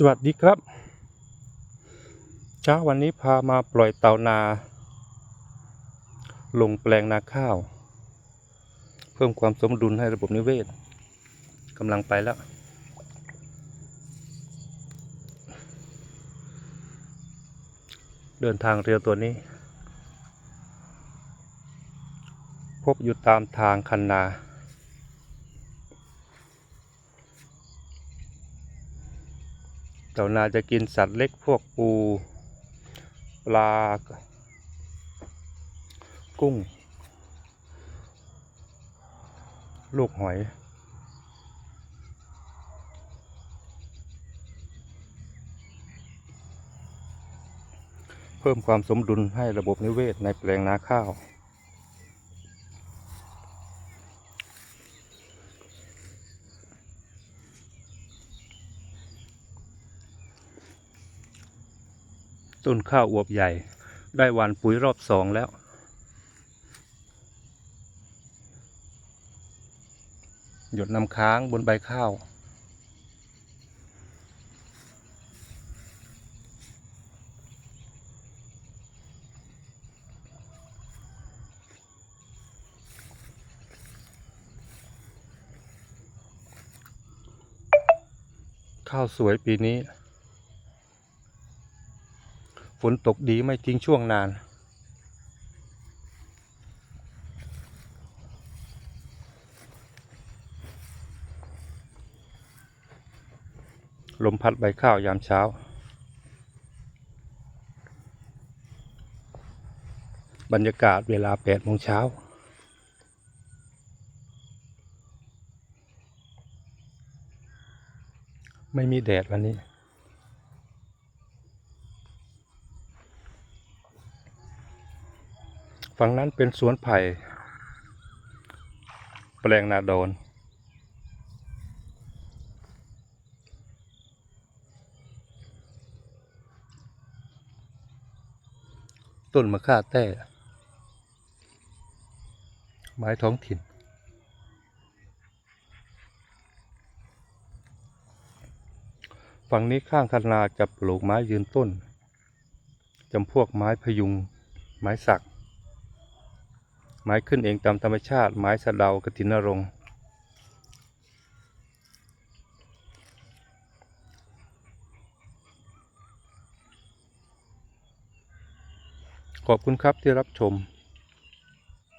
สวัสดีครับ เช้าวันนี้พามาปล่อยเต่านา ลงแปลงนาข้าว เพิ่มความสมดุลให้ระบบนิเวศกำลังไปแล้ว เดินทางเร็วตัวนี้ พบอยู่ตามทางคันนา เต่านาจะกินสัตว์เล็กพวกปูปลา กุ้ง ลูกหอย เพิ่มความสมดุลให้ระบบนิเวศในแปลงนาข้าว ต้นข้าวอวบใหญ่ ได้หวานปุ๋ยรอบสองแล้ว หยดน้ำค้างบนใบข้าวข้าวสวยปีนี้ ฝนตกดีไม่ทิ้งช่วงนาน ลมพัดใบข้าวยามเช้า บรรยากาศเวลา8โมงเช้าไม่มีแดดวันนี้ ฝั่งนั้นเป็นสวนไผ่แปลงนาโดน ต้นมะข่าแต้ ไม้ท้องถิ่นฝั่งนี้ข้างคันนาจะปลูกไม้ยืนต้นจำพวกไม้พยุง ไม้สัก ไม้ขึ้นเองตามธรรมชาติ ไม้สะเดากระถินนรงขอบคุณครับที่รับชม